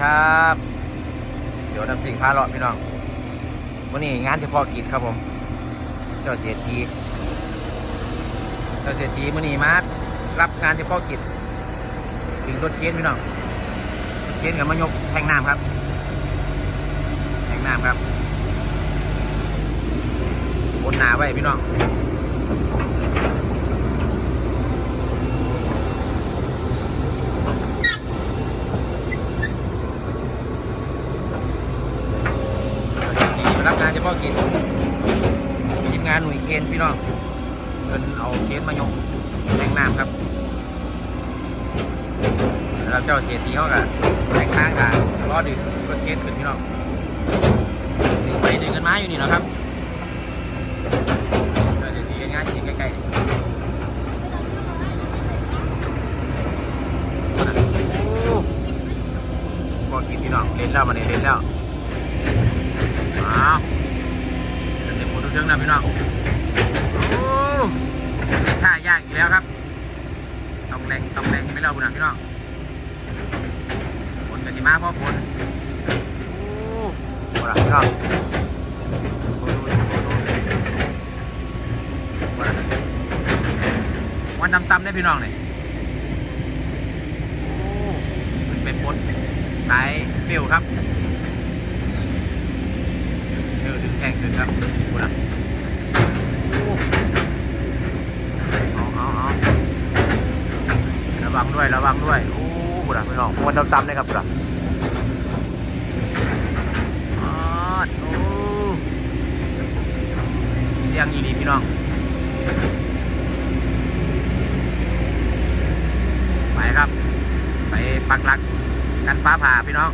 ครับ เสียวนำสิ่งพาเลาะพี่น้องวันนี้งานเฉพาะกิจครับผม เจ้าเสียทีเจ้าเสียทีมื่อนี้มารับงานเฉพาะกิจถึงรถเคียนพี่น้องรถเคนกับมายกแทงน้ำครับแทงน้ำครับบนหนาไว้พี่น้อง ที่ รับงานเฉพาะกิจทีมงานหน่วยเคนพี่น้องเงินเอาเคนมายกแรงน้ำครับแล้วเจ้าเสียทีเขากะแรงทางกะรอดึงก็เคนขึ้นพี่น้องดึงไปดึงกันมาอยู่นี่นะครับเจ้าเสียทีกันงานอยู่ใกล้ๆนี่โอ้พอกินพี่น้องเล่นแล้วมาเนี่ยเล่นแล้ว อ้าวเด็กๆหมดทุกเรื่องนะพี่น้องโอ้ท่ายากอีกแล้วครับต้องแรงต้องแรงไม่เล่าบุญนะพี่น้องฝนกับสิมาเพราะฝนโอ้โหละพี่น้องวันดำๆได้พี่น้องเลยโอ้มันเป็นฝนสายเปรี้ยวครับเออดึงแข่งดึงครับกูนะเอาเอาเอาระ วังด้วยระวังด้วยโอ้กูนะพี่น้องมันดำๆเลยครับกูนะอ๋อโอ้เสียงอีดีพี่น้อง ไปครับ ไปปักหลักกันฟ้าผ่าพี่น้อง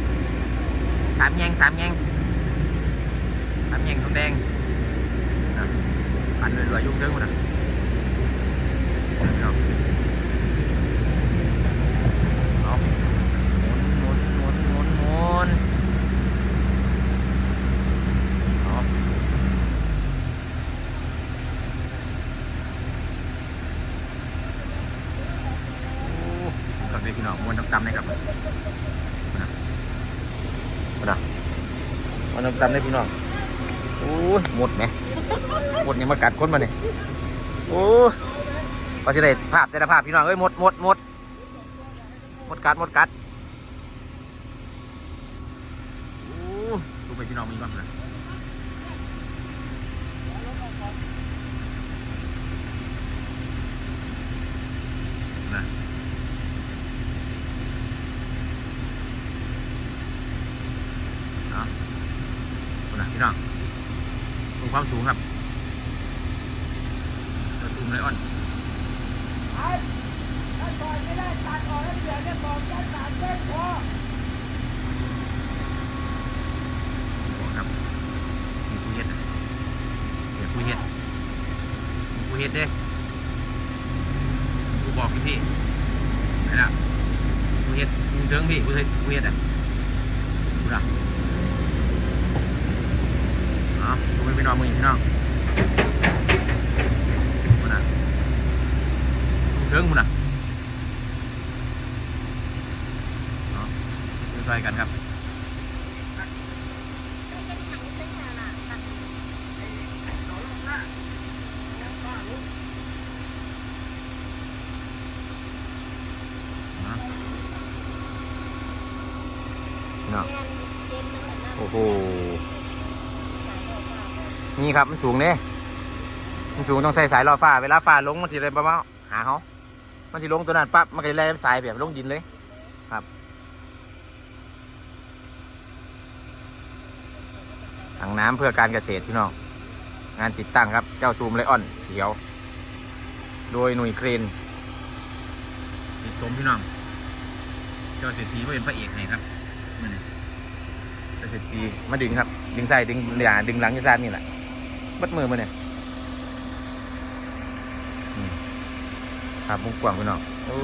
สามแยงสามแยงน้ำแยงทองแดงนะปันเรือๆยุ่งเรื่องมดนะเอาเอาหมุนหมุนหมุนหมุนหมุนเอาโอ้กับเด็กพี่น้องมวนตำๆนะครับนะนะ มันดำๆเลยพี่น้องโอ้ยหมดไหมหมดยังมากัดคนมาเนี่ยโอ้ยพอสิได้ภาพแต่ละภาพพี่น้องเอ้ยหมดหมดหมดหมดกัดหมดกัดโอ้สู้ไปพี่น้องมีบ้างนะเอาคนนะพี่น้อง ดูความสูงครับจะสูงเลยอ่อนบอกครับมีผู้เฮ็ดนะเดี๋ยวผู้เฮ็ดมีผู้เฮ็ดเด้ผู้บอกพี่พี่ไหนล่ะผู้เฮ็ดมึงเทิงพี่ผู้เฮ็ดผู้เฮ็ดอะผู้ด่ะ เอาสูงไปนองมึงอีกพี่น้องผู้น่ะมึงเทิงผู้น่ะเอาดูซอยกันครับเนาะโอ้โห นี่ครับมันสูงเนี่ยมันสูงต้องใส่สายรอฟ้าเวลาฟ้าลงมันสิเลยประมาณหาเขามันสิลงตัวนั้นปั๊บมันก็จะแล่สายแบบลงดินเลยครับถังน้ำเพื่อการเกษตรพี่น้องงานติดตั้งครับเจ้าซูมไลออนเขียว โดยหน่วยเครนติดตมพี่น้องเจ้าเศรษฐีมาเป็นพระเอกให้ครับมือนี้เจ้าเศรษฐีมาดึงครับ ดึงใส่ดึงอย่าดึงหลังยี่ซานนี่แหละ บัดมือมาเนี่ยครับมุกกว้างพี่น้องโอ้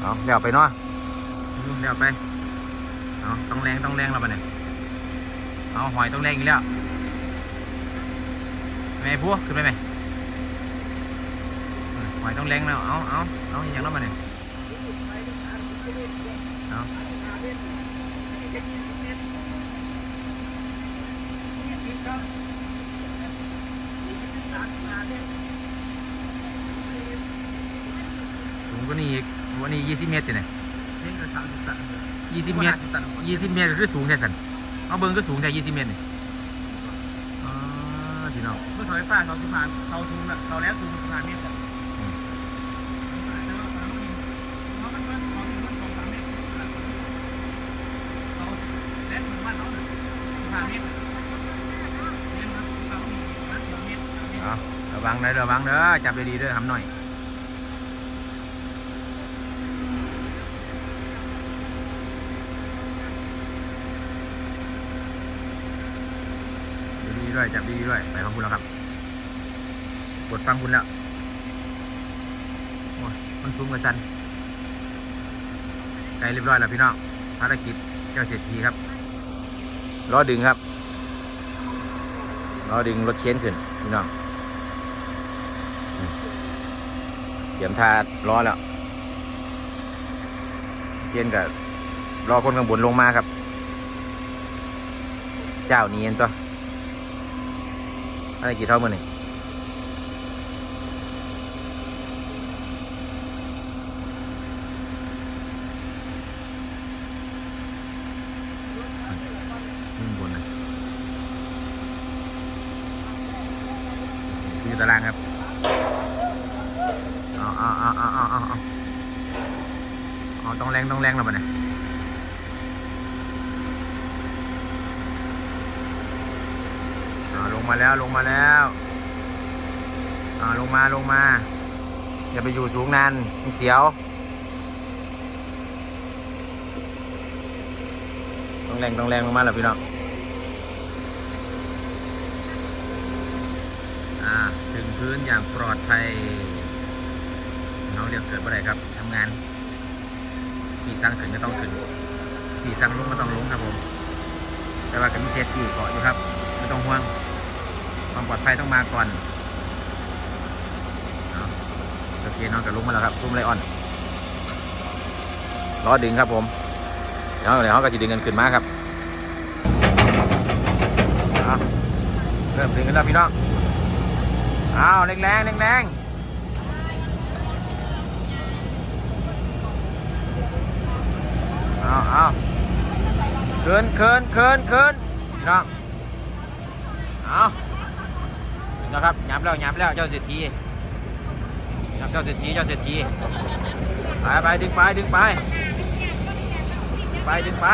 เอาเดี๋ยวไปเนาะเดี๋ยวไปเอาต้องแรงต้องแรงแล้วปะเนี่ยเอาหอยต้องแรงอีกแล้วแม่พวขึ้นไปไหมหอยต้องแรงแล้วเอาเอาเอาอย่างนั้นมาเนี่ยเอา สูงกว่านี้อีกวันนี้ยี่สิบเมตรจะไหนนี่ก็สามสิบตันยี่สิบเมตรตันยี่สิบเมตรก็คือสูงแค่สันเอาเบิ้งก็สูงแต่ยี่สิบเมตรนี่อ๋อพี่น้องเมื่อถอยฟ้าเขาสุพานเขาทุงละเขาแล้วทุงสุพานเมตรก่อนอืมเขามันมันเขามันสองสามเมตรเขาแล้วถึงบ้านเขาเลยสุพานเมตรเนี่ยครับเขามีบ้านสอง เมตรเอาระวังเด้อระวังเด้อจับดีๆเด้อทำหน่อยดีด้วยจับดีด้วยไปฟังคุณแล้วครับกดฟังคุณแล้วโอ้ยมันสูงกว่าสันใกล้เรียบร้อยแล้วพี่น้องภารกิจเจ้าเศรษฐีครับล้อดึงครับล้อดึงรถเข็นขึ้นพี่น้อง เตรียมทาล้อแล้วเช่นกับรอคนข้างบนลงมาครับ เจ้านี้เองตัวอะไรกี่เท่ามือนี่ขึ้นบนนะอยู่ตารางครับ เอาเอาเอาเอาเอาเอาเอา เอาต้องแรงต้องแรงแล้วมันเนี่ยลงมาแล้วลงมาแล้วเอาลงมาลงมา อย่าไปอยู่สูงนานมันเสียว ต้องแรงต้องแรงลงมาแล้วพี่น้องอ่าถึงพื้นอย่างปลอดภัยน้องเรียกเกิดเมื่อไรครับทำงาน พี่สั่งขึ้นก็ต้องขึ้นพี่สั่งลงก็ต้องลงครับผม แต่ว่ากับมีเซฟตี้เกาะอยู่ครับไม่ต้องห่วง ความปลอดภัยต้องมาก่อนเอาโอเคน้องกับลงมาแล้วครับซุ้มไลออนล้อดึงครับผมเดี๋ยวเดี๋ยวเขาก็จะดึงกันขึ้นมาครับเริ่มดึงกันแล้วพี่น้องเอาแรงแรงแรงแรงๆ เอาเอาเคินเคินเคินเคินพี่น้องเอาเห็นะครับหยับแล้วหยับแล้วเจ้าเศรษฐีหยับเจ้าเศรษฐีเจ้าเศรษฐีไปไปดึงไปดึงไปไปดึงไป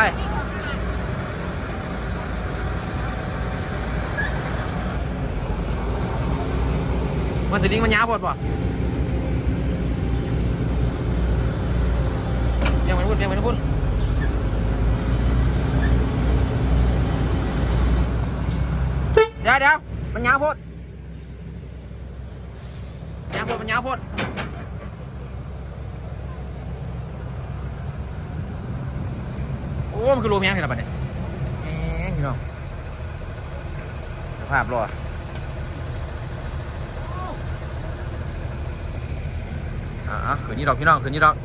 มันสลิงมันยาวปวดป่ะยังไม่พูดยังไม่พูด ดี๋ยวเดี๋ยวมันยาวโพดยาวโพดมันยาวโพดโอ้ มันคือรูมยังไงล่ะบัดเนี่ยแหงพี่น้องสภาพรออ่าขืนนี้ดอกพี่น้องขืนนี้ดอก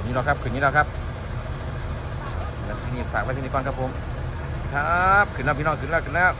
พี่ นี้เราครับขืนนี้เราครับแล้วที่นี่ฝากไว้ที่นี่ก่อนครับผม ครับขึ้นแล้วพี่น้องขึ้นแล้วขึ้นแล้ว